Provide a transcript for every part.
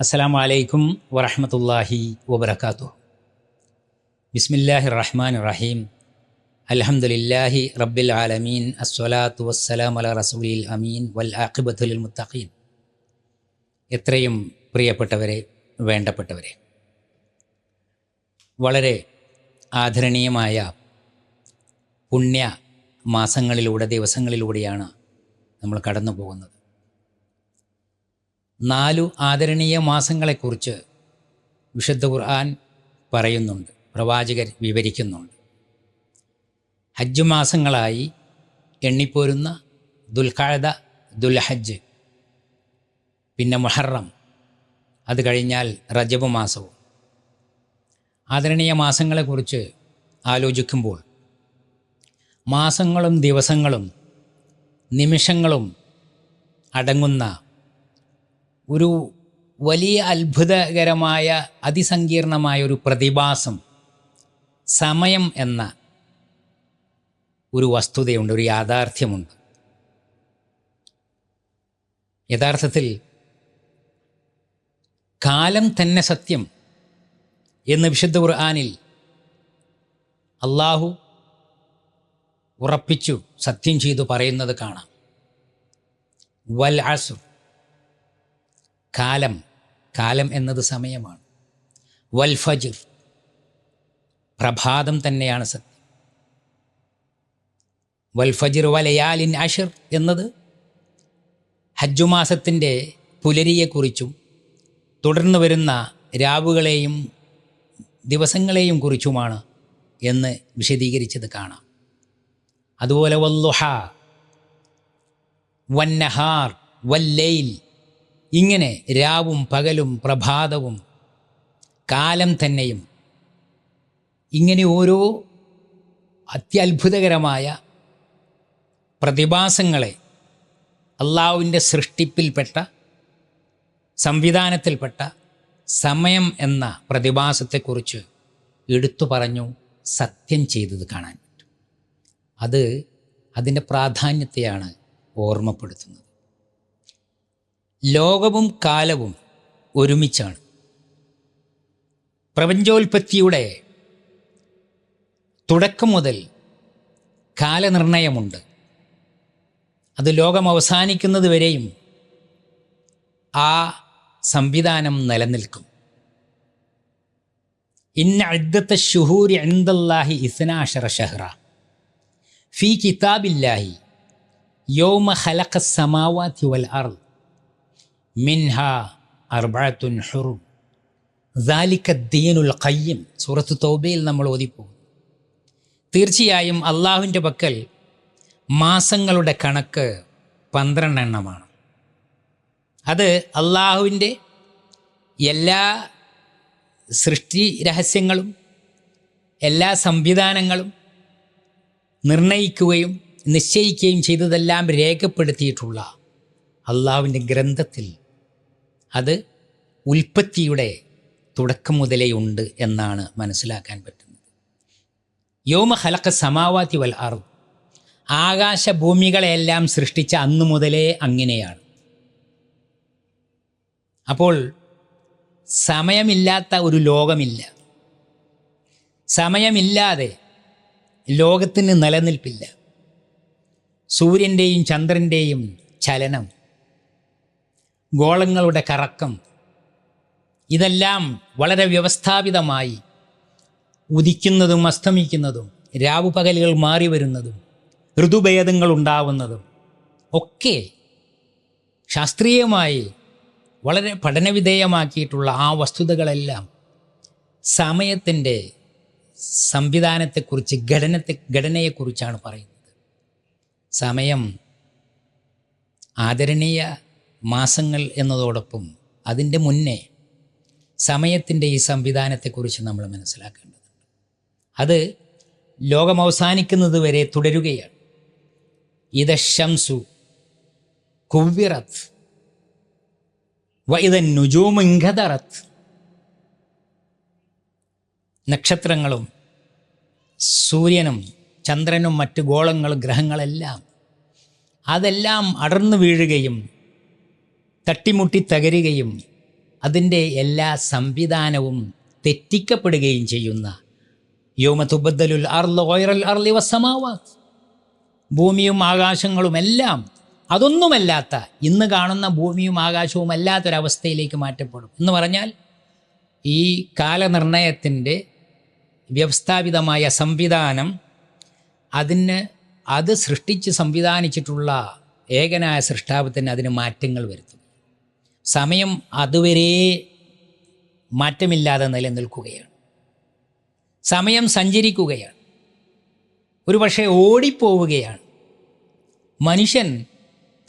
അസ്സലാമു അലൈക്കും വറഹമത്തല്ലാഹി വബർക്കാത്തു ബിസ്മില്ലാഹി റഹ്മാൻ റഹീം അലഹമുല്ലാഹി റബ്ബിൽ ആലമീൻ അസ്വലാത്തു വസ്സലാം അല റസൂലിൽ അമീൻ. വൽ ആഖിബത്തുലിൽ മുത്തഖീൻ. എത്രയും പ്രിയപ്പെട്ടവരെ വേണ്ടപ്പെട്ടവരെ. വളരെ ആദരണീയമായ പുണ്യ മാസങ്ങളിലൂടെ ദിവസങ്ങളിലൂടെയാണ് നമ്മൾ കടന്നു പോകുന്നത് നാലു ആദരണീയ മാസങ്ങളെക്കുറിച്ച് വിശുദ്ധ ഖുർആൻ പറയുന്നുണ്ട് പ്രവാചകർ വിവരിക്കുന്നുണ്ട്. ഹജ്ജ് മാസങ്ങളായി എണ്ണിപ്പോരുന്ന ദുൽഖാഴത ദുൽഹജ്ജ് പിന്നെ മുഹറം അത് കഴിഞ്ഞാൽ റജബ് മാസവും. ആദരണീയ മാസങ്ങളെക്കുറിച്ച് ആലോചിക്കുമ്പോൾ മാസങ്ങളും ദിവസങ്ങളും നിമിഷങ്ങളും അടങ്ങുന്ന ഒരു വലിയ അത്ഭുതകരമായ അതിസങ്കീർണമായ ഒരു പ്രതിഭാസം സമയം എന്ന ഒരു വസ്തുതയുണ്ട് ഒരു യാഥാർത്ഥ്യമുണ്ട്. യഥാർത്ഥത്തിൽ കാലം തന്നെ സത്യം എന്ന് വിശുദ്ധ ഖുർആാനിൽ അള്ളാഹു ഉറപ്പിച്ചു സത്യം ചെയ്തു പറയുന്നത് കാണാം. വൽ അസുർ കാലം കാലം എന്നത് സമയമാണ്. വൽ ഫജിർ പ്രഭാതം തന്നെയാണ് സത്യം. വൽ ഫജിർ വലയാലിൻ അഷിർ എന്നത് ഹജ്ജുമാസത്തിന്റെ പുലരിയെക്കുറിച്ചും തുടർന്ന് വരുന്ന രാവുകളെയും ദിവസങ്ങളെയും കുറിച്ചുമാണ് എന്ന് വിശദീകരിച്ചത് കാണാം. അതുപോലെ വല്ലുഹ വന്നഹാർ വല്ലൈൽ ഇങ്ങനെ രാവും പകലും പ്രഭാതവും കാലം തന്നെയും ഇങ്ങനെ ഓരോ അത്യത്ഭുതകരമായ പ്രതിഭാസങ്ങളെ അള്ളാഹുവിന്റെ സൃഷ്ടിപ്പിൽപ്പെട്ട സംവിധാനത്തിൽപ്പെട്ട സമയം എന്ന പ്രതിഭാസത്തെക്കുറിച്ച് എടുത്തു പറഞ്ഞു സത്യം ചെയ്തത് കാണാൻ പറ്റും. അത് അതിന്റെ പ്രാധാന്യത്തെയാണ് ഓർമ്മപ്പെടുത്തുന്നത്. ലോകവും കാലവും ഒരുമിച്ചാണ്. പ്രപഞ്ചോൽപത്തിയുടെ തുടക്കം മുതൽ കാലനിർണയമുണ്ട് അത് ലോകം അവസാനിക്കുന്നതുവരെയും ആ സംവിധാനം നിലനിൽക്കും. ഇന്ന അഴുദ്ധത്തെ ഷുഹൂരി അൻദല്ലാഹി ഇസ്നാഷറ ഷഹ്റ ഫി കിതാബില്ലാഹി യോമ ഹലഖ സമാവാത്തി വൽ അർദ്. മിൻഹ അർബാത്തുൻ ഹുറും. ദാലിക്കദ്ദീനുൽ ദീനുൽ ഖയ്യം സൂറത്ത് തോബയിൽ നമ്മൾ ഓതിപ്പോകും തീർച്ചയായും അള്ളാഹുവിന്റെ പക്കൽ മാസങ്ങളുടെ കണക്ക് പന്ത്രണ്ടെണ്ണമാണ്. അത് അള്ളാഹുവിന്റെ എല്ലാ സൃഷ്ടി രഹസ്യങ്ങളും എല്ലാ സംവിധാനങ്ങളും നിർണയിക്കുകയും നിശ്ചയിക്കുകയും ചെയ്തതെല്ലാം രേഖപ്പെടുത്തിയിട്ടുള്ള അള്ളാഹുവിന്റെ ഗ്രന്ഥത്തിൽ അത് ഉൽപ്പത്തിയുടെ തുടക്കം മുതലേ ഉണ്ട് എന്നാണ് മനസ്സിലാക്കാൻ പറ്റുന്നത്. യോമ ഹലക്ക സമാവാത്തി വൽ അറു ആകാശഭൂമികളെയെല്ലാം സൃഷ്ടിച്ച അന്നു മുതലേ അങ്ങനെയാണ്. അപ്പോൾ സമയമില്ലാത്ത ഒരു ലോകമില്ല. സമയമില്ലാതെ ലോകത്തിന് നിലനിൽപ്പില്ല. സൂര്യന്റെയും ചന്ദ്രന്റെയും ചലനം ഗോളങ്ങളുടെ കറക്കം. ഇതെല്ലാം വളരെ വ്യവസ്ഥാപിതമായി ഉദിക്കുന്നതും അസ്തമിക്കുന്നതും രാവുപകലുകൾ മാറി വരുന്നതും ഋതുഭേദങ്ങൾ ഉണ്ടാവുന്നതും ഒക്കെ ശാസ്ത്രീയമായി വളരെ പഠനവിധേയമാക്കിയിട്ടുള്ള ആ വസ്തുതകളെല്ലാം സമയത്തിന്റെ സംവിധാനത്തെക്കുറിച്ച് ഘടനത്തെ ഘടനയെക്കുറിച്ചാണ് പറയുന്നത്. സമയം ആദരണീയ മാസങ്ങൾ എന്നതോടൊപ്പം അതിന്റെ മുന്നേ സമയത്തിന്റെ ഈ സംവിധാനത്തെക്കുറിച്ച് നമ്മൾ മനസ്സിലാക്കേണ്ടതുണ്ട്. അത് ലോകം അവസാനിക്കുന്നത് വരെ തുടരുകയാണ്. ഇത ഷംസു കുവ്യറത്ത് വൈദൻ നുജൂമിങ്കതറത്ത് നക്ഷത്രങ്ങളും സൂര്യനും ചന്ദ്രനും മറ്റ് ഗോളങ്ങളും ഗ്രഹങ്ങളെല്ലാം അതെല്ലാം അടർന്നു വീഴുകയും തട്ടിമുട്ടി തകരുകയും അതിന്റെ എല്ലാ സംവിധാനവും തെറ്റിക്കപ്പെടുകയും ചെയ്യുന്ന യോമതുബദ്ദലുൽ അർലു ഓയറൽ അർലി വസമാവാത്ത് ഭൂമിയും ആകാശങ്ങളും എല്ലാം അതൊന്നുമല്ലാത്ത ഇന്ന് കാണുന്ന ഭൂമിയും ആകാശവും അല്ലാത്തൊരവസ്ഥയിലേക്ക് മാറ്റപ്പെടും. എന്ന് പറഞ്ഞാൽ ഈ കാലനിർണയത്തിന്റെ വ്യവസ്ഥാപിതമായ സംവിധാനം അതിന് അത് സൃഷ്ടിച്ച് സംവിധാനിച്ചിട്ടുള്ള ഏകനായ സൃഷ്ടാവത്തിന് അതിന് മാറ്റങ്ങൾ വരുത്തും. സമയം അതുവരെ മാറ്റമില്ലാതെ നിലനിൽക്കുകയാണ്. സമയം സഞ്ചരിക്കുകയാണ്. ഒരു പക്ഷേ ഓടിപ്പോവുകയാണ്. മനുഷ്യൻ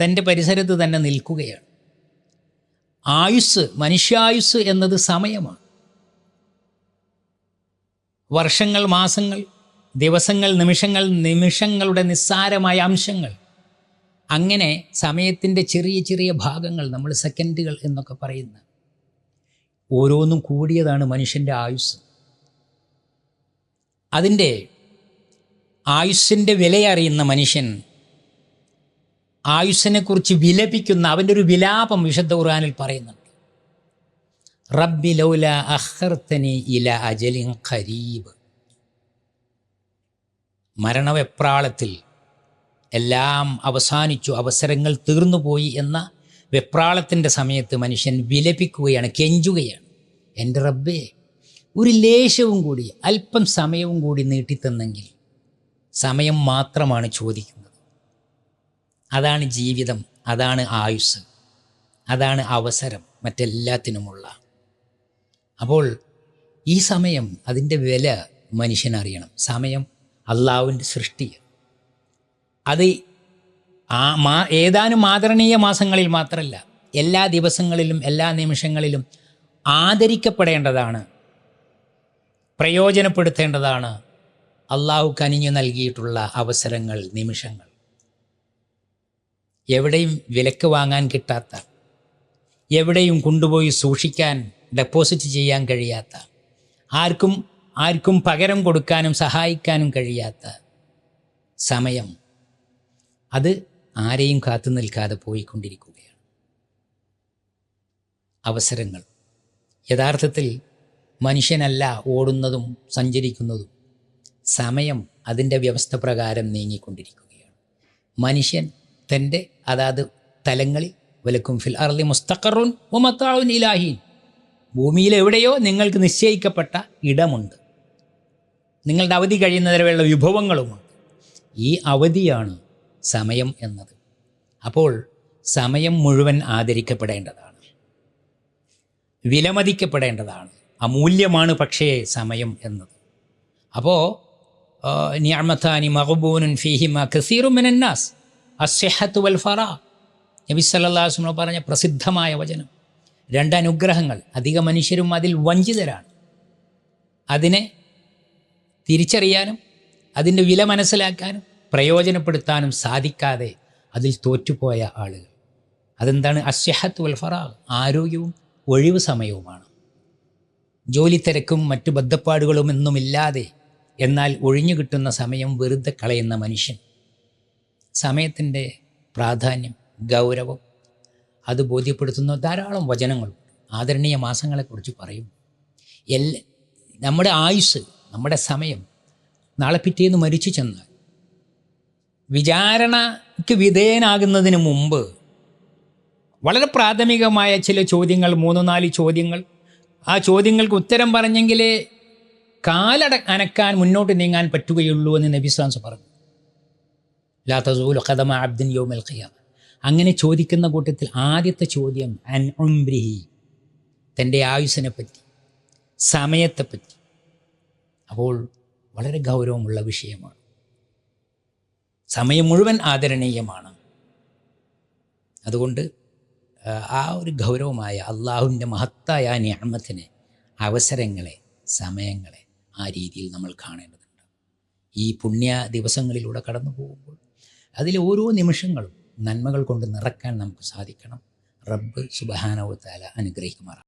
തന്റെ പരിസരത്ത് തന്നെ നിൽക്കുകയാണ്. ആയുസ് മനുഷ്യായുസ് എന്നത് സമയമാണ്. വർഷങ്ങൾ മാസങ്ങൾ ദിവസങ്ങൾ നിമിഷങ്ങൾ നിമിഷങ്ങളുടെ നിസ്സാരമായ അംശങ്ങൾ അങ്ങനെ സമയത്തിന്റെ ചെറിയ ചെറിയ ഭാഗങ്ങൾ നമ്മൾ സെക്കൻഡുകൾ എന്നൊക്കെ പറയുന്ന ഓരോന്നും കൂടിയതാണ് മനുഷ്യന്റെ ആയുസ് അതിന്റെ ആയുസ്സിന്റെ വിലയറിയുന്ന മനുഷ്യൻ ആയുസ്സിനെക്കുറിച്ച് വിലപിക്കുന്ന അവന്റെ ഒരു വിലാപം വിശുദ്ധ ഖുർആാനിൽ പറയുന്നുണ്ട്. റബ്ബി ലൗല അഹർത്തനി ഇല അജലിൻ ഖരീബ്. മരണവെപ്രാളത്തിൽ എല്ലാം അവസാനിച്ചു അവസരങ്ങൾ തീർന്നുപോയി എന്ന വെപ്രാളത്തിന്റെ സമയത്ത് മനുഷ്യൻ വിലപിക്കുകയാണ് കെഞ്ചുകയാണ്. എന്റെ റബ്ബേ ഒരു ലേശവും കൂടി അല്പം സമയവും കൂടി നീട്ടിത്തന്നെങ്കിൽ സമയം മാത്രമാണ് ചോദിക്കുന്നത്. അതാണ് ജീവിതം അതാണ് ആയുസ് അതാണ് അവസരം മറ്റെല്ലാത്തിനുമുള്ള. അപ്പോൾ ഈ സമയം അതിന്റെ വില മനുഷ്യനറിയണം. സമയം അള്ളാവിന്റെ സൃഷ്ടി അത് ആ മാ ഏതാനും ആദരണീയ മാസങ്ങളിൽ മാത്രമല്ല എല്ലാ ദിവസങ്ങളിലും എല്ലാ നിമിഷങ്ങളിലും ആദരിക്കപ്പെടേണ്ടതാണ് പ്രയോജനപ്പെടുത്തേണ്ടതാണ് അള്ളാഹു കനിഞ്ഞു നൽകിയിട്ടുള്ള അവസരങ്ങൾ നിമിഷങ്ങൾ. എവിടെയും വിലക്ക് വാങ്ങാൻ കിട്ടാത്ത എവിടെയും കൊണ്ടുപോയി സൂക്ഷിക്കാൻ ഡെപ്പോസിറ്റ് ചെയ്യാൻ കഴിയാത്ത ആർക്കും ആർക്കും പകരം കൊടുക്കാനും സഹായിക്കാനും കഴിയാത്ത സമയം അത് ആരെയും കാത്തു നിൽക്കാതെ പോയിക്കൊണ്ടിരിക്കുകയാണ്. അവസരങ്ങൾ. യഥാർത്ഥത്തിൽ മനുഷ്യനല്ല ഓടുന്നതും സഞ്ചരിക്കുന്നതും. സമയം അതിന്റെ വ്യവസ്ഥ പ്രകാരം നീങ്ങിക്കൊണ്ടിരിക്കുകയാണ്. മനുഷ്യൻ തന്റെ അതാത് തലങ്ങളിൽ വലക്കും ഫിൽ അർലി മുസ്തഖറുൻ ഉമത്താവുൻ ഇലാഹീൻ. ഭൂമിയിൽ എവിടെയോ നിങ്ങൾക്ക് നിശ്ചയിക്കപ്പെട്ട ഇടമുണ്ട്. നിങ്ങളുടെ അവധി കഴിയുന്നതുവരെയുള്ള വിഭവങ്ങളുമുണ്ട്. ഈ അവധിയാണ് സമയം എന്നത്. അപ്പോൾ സമയം മുഴുവൻ ആദരിക്കപ്പെടേണ്ടതാണ്. വിലമതിക്കപ്പെടേണ്ടതാണ്. അമൂല്യമാണ് പക്ഷേ സമയം എന്നത്. അപ്പോൾ നിയമത്താനി മഹബൂനുൻ ഫിഹിമ കസീറുമിനാസ് അസ്യഹത്ത് വൽ ഫറ. നബി പറഞ്ഞ പ്രസിദ്ധമായ വചനം. രണ്ട് അനുഗ്രഹങ്ങൾ. അധിക മനുഷ്യരും അതിൽ വഞ്ചിതരാണ്. അതിനെ തിരിച്ചറിയാനും അതിന്റെ വില മനസ്സിലാക്കാനും പ്രയോജനപ്പെടുത്താനും സാധിക്കാതെ അതിൽ തോറ്റുപോയ ആളുകൾ. അതെന്താണ്? അസ്യഹത്ത് വൽ ആരോഗ്യവും ഒഴിവ് സമയവുമാണ്. ജോലി തിരക്കും മറ്റു ബദ്ധപ്പാടുകളും ഒന്നുമില്ലാതെ എന്നാൽ ഒഴിഞ്ഞു കിട്ടുന്ന സമയം വെറുതെ കളയുന്ന മനുഷ്യൻ. സമയത്തിന്റെ പ്രാധാന്യം ഗൗരവം അത് ബോധ്യപ്പെടുത്തുന്ന ധാരാളം വചനങ്ങളുണ്ട്. ആദരണീയ മാസങ്ങളെക്കുറിച്ച് പറയും എല്ലാ നമ്മുടെ ആയുസ് നമ്മുടെ സമയം നാളെ പിറ്റേന്ന് മരിച്ചു ചെന്നാൽ വിചാരണയ്ക്ക് വിധേയനാകുന്നതിന് മുമ്പ് വളരെ പ്രാഥമികമായ ചില ചോദ്യങ്ങൾ മൂന്ന് നാല് ചോദ്യങ്ങൾ. ആ ചോദ്യങ്ങൾക്ക് ഉത്തരം പറഞ്ഞെങ്കിലേ കാലട അനക്കാൻ മുന്നോട്ട് നീങ്ങാൻ പറ്റുകയുള്ളൂ എന്ന് നബിസ്വാൻസ് പറഞ്ഞു. ലാ തസൂൽ ഖദമ അബ്ദിൻ യോമൽ അങ്ങനെ ചോദിക്കുന്ന കൂട്ടത്തിൽ ആദ്യത്തെ ചോദ്യം അൻ ഉംബ്രിഹി തന്റെ ആയുസ്സിനെ പറ്റി സമയത്തെപ്പറ്റി. അപ്പോൾ വളരെ ഗൗരവമുള്ള വിഷയമാണ്. സമയം മുഴുവൻ ആദരണീയമാണ്. അതുകൊണ്ട് ആ ഒരു ഗൗരവമായ അള്ളാഹുവിന്റെ മഹത്തായ ഞാമത്തിനെ അവസരങ്ങളെ സമയങ്ങളെ ആ രീതിയിൽ നമ്മൾ കാണേണ്ടതുണ്ട്. ഈ പുണ്യ ദിവസങ്ങളിലൂടെ കടന്നു പോകുമ്പോൾ അതിലെ ഓരോ നിമിഷങ്ങളും നന്മകൾ കൊണ്ട് നിറക്കാൻ നമുക്ക് സാധിക്കണം. റബ്ബ് സുബഹാനവത്താല അനുഗ്രഹിക്കുമാറാണ്